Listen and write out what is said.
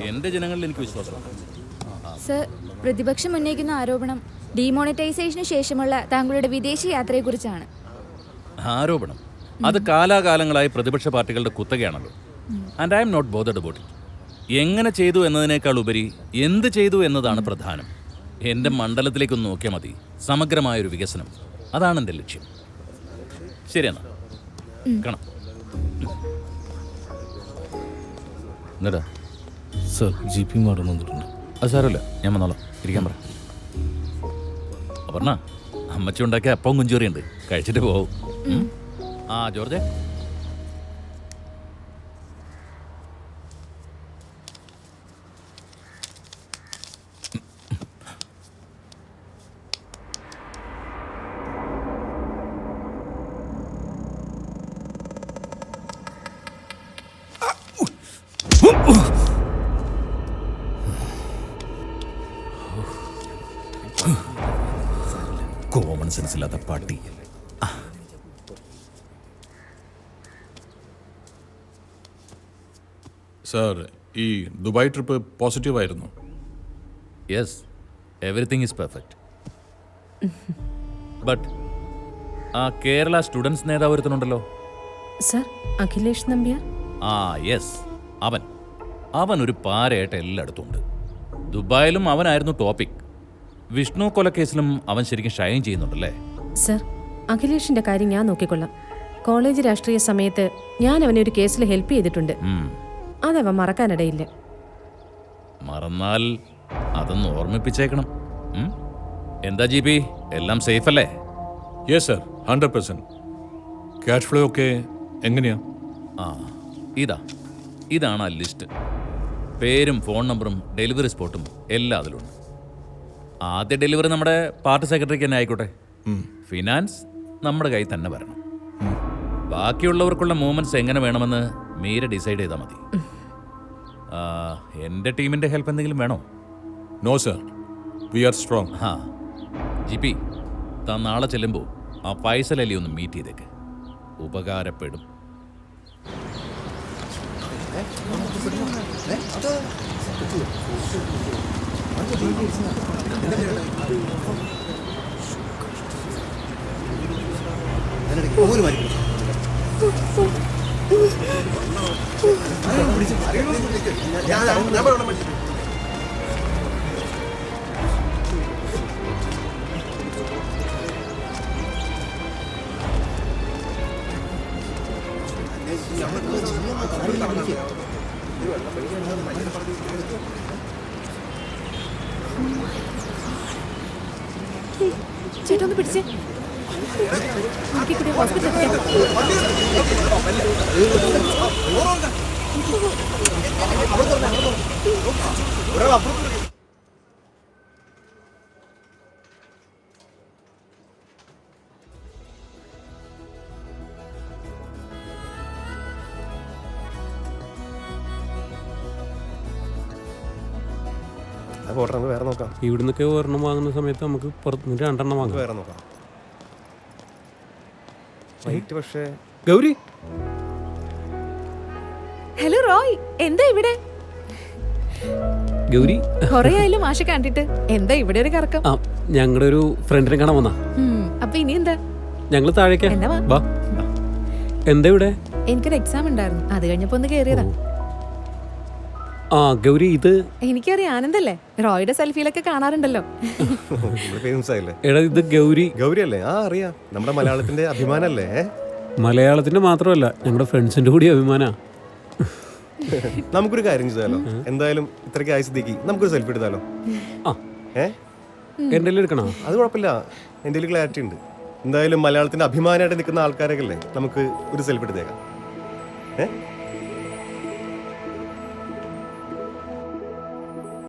എന്റെ ജനങ്ങളിൽ എനിക്ക് വിശ്വാസമുണ്ട് സർ പ്രതിപക്ഷം ഉന്നയിക്കുന്ന ആരോപണം ഡിമോണിറ്റൈസേഷന് ശേഷമുള്ള താങ്കളുടെ വിദേശ യാത്രയെക്കുറിച്ചാണ്. ആരോപണം? അത് കാലാകാലങ്ങളായി പ്രതിപക്ഷ പാർട്ടികളുടെ കുത്തകയാണല്ലോ. And I'm not bothered about it എങ്ങനെ ചെയ്തു എന്നതിനേക്കാൾ ഉപരി എന്ത് ചെയ്തു എന്നതാണ് പ്രധാനം. എന്റെ മണ്ഡലത്തിലേക്കൊന്ന് നോക്കിയാൽ മതി. സമഗ്രമായൊരു വികസനം. അതാണ് എന്റെ ലക്ഷ്യം. ശരിയെന്നാ കാണാം. എന്നിട്ടാ സർ ജി പി മാഡം വന്നിട്ടുണ്ട് അത് സാരമില്ല. ഞാൻ വന്നോളാം. ഇരിക്കാൻ പറ. അപർണ അമ്മച്ചി ഉണ്ടാക്കിയ അപ്പം കുഞ്ചോറിയുണ്ട് കഴിച്ചിട്ട് പോവും. ആ ആ ജോർജെ. കോമൺ സെൻസ് ഇല്ലാത്ത പാട്ടി. സാർ ഈ ദുബായ് ട്രിപ്പ് പോസിറ്റീവ് ആയിരുന്നു. Yes everything is perfect but ആ കേരള സ്റ്റുഡൻസ് നേതാവ് ഒരുത്തനുണ്ടല്ലോ. സർ അഖിലേഷ് നമ്പ്യാർ? ആ യെസ് അവൻ. അവൻ ഒരു പാരയായിട്ട് എല്ലായിടത്തും ഉണ്ട്. ദുബായിലും അവനായിരുന്നു ടോപ്പിക് വിഷ്ണു കൊലക്കേസിലും അവൻ ശരിക്കും ഷൈൻ ചെയ്യുന്നുണ്ടല്ലേ? സർ അഖിലേഷിന്റെ കാര്യം ഞാൻ നോക്കിക്കൊള്ളാം. കോളേജ് രാഷ്ട്രീയ സമയത്ത് ഞാൻ അവനെ ഒരു കേസിൽ ഹെൽപ്പ് ചെയ്തിട്ടുണ്ട്. അതവൻ മറക്കാനിടയില്ല. മറന്നാൽ അതൊന്ന് ഓർമ്മിപ്പിച്ചേക്കണം. എന്താ ജി പി? എല്ലാം സേഫ് അല്ലേ yes sir hundred percent cash flow ഒക്കെ എങ്ങനെയാ? ആ ഇതാ. ഇതാണ് ആ ലിസ്റ്റ്. പേരും ഫോൺ നമ്പറും ഡെലിവറി സ്പോട്ടും എല്ലാം അതിലുണ്ട്. ആദ്യ ഡെലിവറി നമ്മുടെ പാർട്ടി സെക്രട്ടറിക്ക് തന്നെ ആയിക്കോട്ടെ. ഫിനാൻസ് നമ്മുടെ കയ്യിൽ തന്നെ വരണം. ബാക്കിയുള്ളവർക്കുള്ള മൂവ്മെന്റ്സ് എങ്ങനെ വേണമെന്ന് മീര ഡിസൈഡ് ചെയ്താൽ മതി. എന്റെ എന്റെ ടീമിന്റെ ഹെൽപ്പ് എന്തെങ്കിലും വേണോ? No sir we are strong ഹാ ജി പി താൻ നാളെ ചെല്ലുമ്പോൾ ആ ഫൈസൽ അലി ഒന്ന് മീറ്റ് ചെയ്തേക്ക്. ഉപകാരപ്പെടും. ഒരു മരി ഞാൻ ഞാൻ വെള്ളം പഠിച്ചിട്ട് ഞങ്ങൾ വെള്ളം പഠിക്കാൻ ചേട്ടാ ഒന്ന് പിടിച്ചേ ഹോസ്പിറ്റലിൽ ആ പോട്ടെ നമുക്ക് വേറെ നോക്കാം. ഇവിടുന്നൊക്കെ ഒരെണ്ണം വാങ്ങുന്ന സമയത്ത് നമുക്ക് പുറത്തുനിന്ന് രണ്ടെണ്ണം വാങ്ങാം. വേറെ നോക്കാം. വൈറ്റ് പക്ഷേ ഗൗരി? ഹലോ റോയ് എന്താ ഇവിടെ? ഗൗരി? കൊറേ ആയാലും മാഷ കണ്ടിട്ട്. എന്താ ഇവിടെ ഒരു കറക്കം? ആ ഞങ്ങളുടെ ഒരു ഫ്രണ്ടിനെ കാണാൻ വന്നാ. ഉം, അപ്പൊ ഇനി എന്താ? ഞങ്ങൾ താഴേക്കാ. എന്നാ വാ. വാ. എന്താ ഇവിടെ? എനിക്കൊരു എക്സാം ഉണ്ടായിരുന്നു. അത് കഴിഞ്ഞപ്പോ ഒന്ന് കേറിയതാ. ആ ഗൗരി ഇത് എനിക്കറിയാം ആനന്ദല്ലേ? റോയുടെ സെൽഫിയിലൊക്കെ കാണാറുണ്ടല്ലോ. ഫേമസ് ആയില്ലേ? എടാ ഇത് ഗൗരി. ഗൗരി അല്ലേ ആ അറിയാം. നമ്മുടെ മലയാളത്തിന്റെ അഭിമാനല്ലേ? മലയാളത്തിന്റെ മാത്രമല്ല ഞങ്ങളുടെ ഫ്രണ്ട്സിന്റെ കൂടി അഭിമാനാ. നമുക്കൊരു കാര്യം ചെയ്താലോ? എന്തായാലും ഇത്രയ്ക്ക് ആയിസ്ഥിതിക്ക് നമുക്കൊരു സെൽഫി എടുത്താലോ? ആ. ഏ? എന്റെ എടുക്കണോ? അത് കുഴപ്പമില്ല. എന്റെ ക്ലാരിറ്റി ഉണ്ട്. എന്തായാലും മലയാളത്തിന്റെ അഭിമാനമായിട്ട് നിൽക്കുന്ന ആൾക്കാരൊക്കെ അല്ലേ? നമുക്ക് ഒരു സെൽഫി എടുത്തേക്കാം. ഏ?